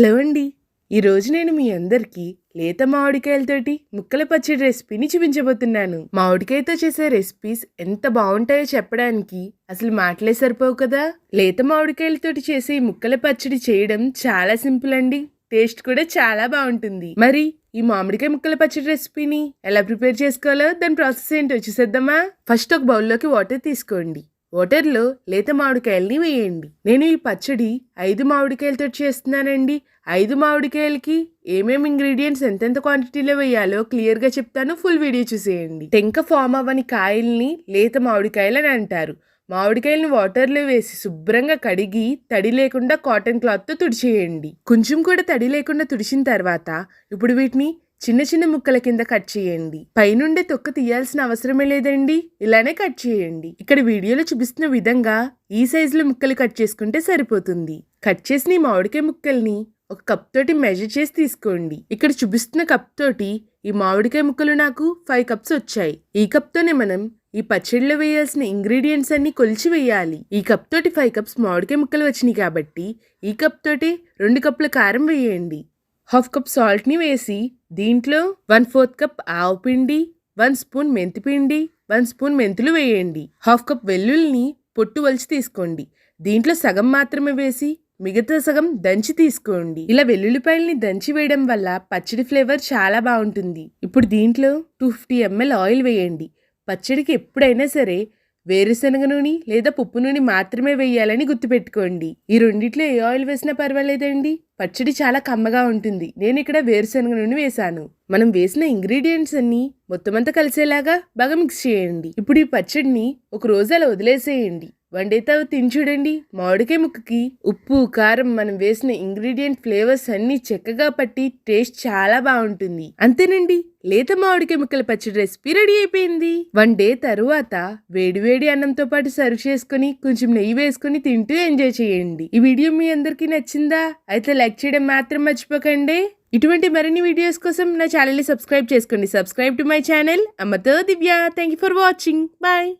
Hello అండి ఈరోజు నేను మీ అందరికీ లేత మామిడికాయలతోటి ముక్కల పచ్చడి రెసిపీని చూపించబోతున్నాను. మామిడికాయతో చేసే రెసిపీస్ ఎంత బాగుంటాయో చెప్పడానికి అసలు మాటలే సరిపోవు కదా? లేత మామిడికాయలతోటి చేసే ముక్కల పచ్చడి చేయడం చాలా సింపుల్ అండి. టేస్ట్ కూడా చాలా బాగుంటుంది. మరి ఈ మామిడికాయ ముక్కల పచ్చడి రెసిపీని ఎలా ప్రిపేర్ చేసుకోవాలో దాని ప్రాసెస్ ఏంటో చూసేద్దామా? ఫస్ట్ ఒక బౌల్లోకి వాటర్ తీసుకోండి. వాటర్లో లేత మామిడికాయల్ని వేయండి. నేను ఈ పచ్చడి ఐదు మామిడికాయలతో చేస్తున్నానండి. ఐదు మామిడికాయలకి ఏమేమి ఇంగ్రీడియంట్స్ ఎంతెంత క్వాంటిటీలో వేయాలో క్లియర్గా చెప్తాను. ఫుల్ వీడియో చూసేయండి. టెంక ఫామ్ అవ్వని కాయల్ని లేత మామిడికాయలు అని అంటారు. మామిడికాయలను వాటర్లో వేసి శుభ్రంగా కడిగి తడి లేకుండా కాటన్ క్లాత్తో తుడిచేయండి. కొంచెం కూడా తడి లేకుండా తుడిచిన తర్వాత ఇప్పుడు వీటిని చిన్న చిన్న ముక్కల కింద కట్ చేయండి. పైనుండే తొక్క తీయాల్సిన అవసరమే లేదండి. ఇలానే కట్ చేయండి. ఇక్కడ వీడియోలో చూపిస్తున్న విధంగా ఈ సైజులో ముక్కలు కట్ చేసుకుంటే సరిపోతుంది. కట్ చేసిన ఈ మామిడికాయ ముక్కల్ని ఒక కప్ తోటి మెజర్ చేసి తీసుకోండి. ఇక్కడ చూపిస్తున్న కప్ తోటి ఈ మామిడికాయ ముక్కలు నాకు ఫైవ్ కప్స్ వచ్చాయి. ఈ కప్ తోనే మనం ఈ పచ్చడిలో వేయాల్సిన ఇంగ్రీడియంట్స్ అన్ని కొలిచి వేయాలి. ఈ కప్ తోటి ఫైవ్ కప్స్ మామిడికాయ ముక్కలు వచ్చినాయి కాబట్టి ఈ కప్ తోటి రెండు కప్పుల కారం వేయండి. హాఫ్ కప్ సాల్ట్ని వేసి దీంట్లో వన్ ఫోర్త్ కప్ ఆవు పిండి వన్ స్పూన్ మెంతిపిండి వన్ స్పూన్ మెంతులు వేయండి. హాఫ్ కప్ వెల్లుల్ని పొట్టు వలిచి తీసుకోండి. దీంట్లో సగం మాత్రమే వేసి మిగతా సగం దంచి తీసుకోండి. ఇలా వెల్లుల్లిపాయల్ని దంచి వేయడం వల్ల పచ్చడి ఫ్లేవర్ చాలా బాగుంటుంది. ఇప్పుడు దీంట్లో టూ ఫిఫ్టీ ఎంఎల్ ఆయిల్ వేయండి. పచ్చడికి ఎప్పుడైనా సరే వేరుశనగ నూనె లేదా పప్పు నూనె మాత్రమే వేయాలని గుర్తుపెట్టుకోండి. ఈ రెండిట్లో ఏ ఆయిల్ వేసినా పర్వాలేదండి. పచ్చడి చాలా కమ్మగా ఉంటుంది. నేను ఇక్కడ వేరుశనగ నూనె వేశాను. మనం వేసిన ఇంగ్రీడియంట్స్ అన్ని మొత్తం అంతా కలిసేలాగా బాగా మిక్స్ చేయండి. ఇప్పుడు ఈ పచ్చడిని ఒక రోజు అలా వదిలేసేయండి. వన్ డే తిని చూడండి మామిడికాయ ముక్కకి ఉప్పు కారం మనం వేసిన ఇంగ్రీడియంట్ ఫ్లేవర్స్ అన్నీ చక్కగా పట్టి టేస్ట్ చాలా బాగుంటుంది. అంతేనండి లేత మామిడికాయ ముక్కల పచ్చడి రెసిపీ రెడీ అయిపోయింది. వన్ డే తరువాత వేడివేడి అన్నంతో పాటు సర్వ్ చేసుకుని కొంచెం నెయ్యి వేసుకుని తింటూ ఎంజాయ్ చేయండి. ఈ వీడియో మీ అందరికీ నచ్చిందా? అయితే లైక్ చేయడం మాత్రం మర్చిపోకండి. ఇటువంటి మరిన్ని వీడియోస్ కోసం నా ఛానల్ని సబ్స్క్రైబ్ చేసుకోండి. Subscribe to my channel. అమ్మతో Divya. Thank you for watching. Bye.